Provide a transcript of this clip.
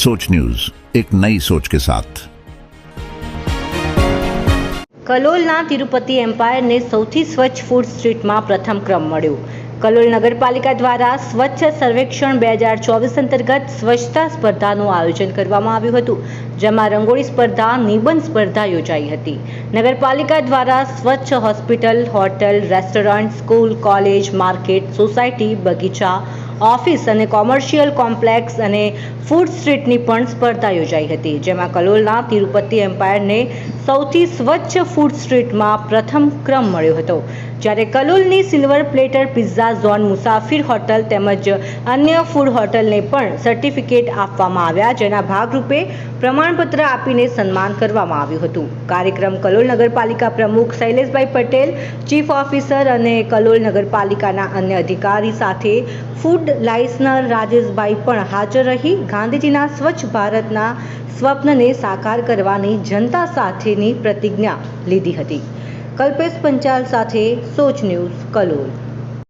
सोच न्यूज एक नई सोच के साथ કલોલના તિરુપતિ એમ્પાયરને સૌથી સ્વચ્છ ફૂડ સ્ટ્રીટમાં પ્રથમ ક્રમ મળ્યો કલોલ નગરપાલિકા દ્વારા સ્વચ્છ સર્વેક્ષણ બે હજાર ચોવીસ અંતર્ગત સ્વચ્છતા સ્પર્ધાનું આયોજન કરવામાં આવ્યું હતું જેમાં રંગોળી સ્પર્ધા નિબંધ સ્પર્ધા યોજાઈ હતી નગરપાલિકા દ્વારા સ્વચ્છ hospital hotel restaurant school college market society બગીચા ઓફિસ અને કોમર્શિયલ કોમ્પ્લેક્સ અને ફૂડ સ્ટ્રીટની પણ સ્પર્ધા યોજાઈ હતી, જેમાં કલોલના તિરુપતિ એમ્પાયરને સૌથી સ્વચ્છ ફૂડ સ્ટ્રીટમાં પ્રથમ ક્રમ મળ્યો હતો. જ્યારે કલોલની Silver Platter pizza zone Musafir hotel તેમજ અન્ય ફૂડ હોટલને પણ સર્ટિફિકેટ આપવામાં આવ્યા, જેના ભાગરૂપે પ્રમાણપત્ર આપીને સન્માન કરવામાં આવ્યું હતું. કાર્યક્રમ કલોલ નગરપાલિકા પ્રમુખ શૈલેષભાઈ પટેલ, ચીફ ઓફિસર અને કલોલ નગરપાલિકાના અન્ય અધિકારી સાથે ફૂડ લાઇસનર રાજેશભાઈ પણ હાજર રહી. ગાંધીજીના સ્વચ્છ ભારતના સ્વપ્નને સાકાર કરવાની જનતા સાથેની પ્રતિજ્ઞા લીધી હતી. કલ્પેશ પંચાલ સાથે સોચ ન્યૂઝ કલોલ.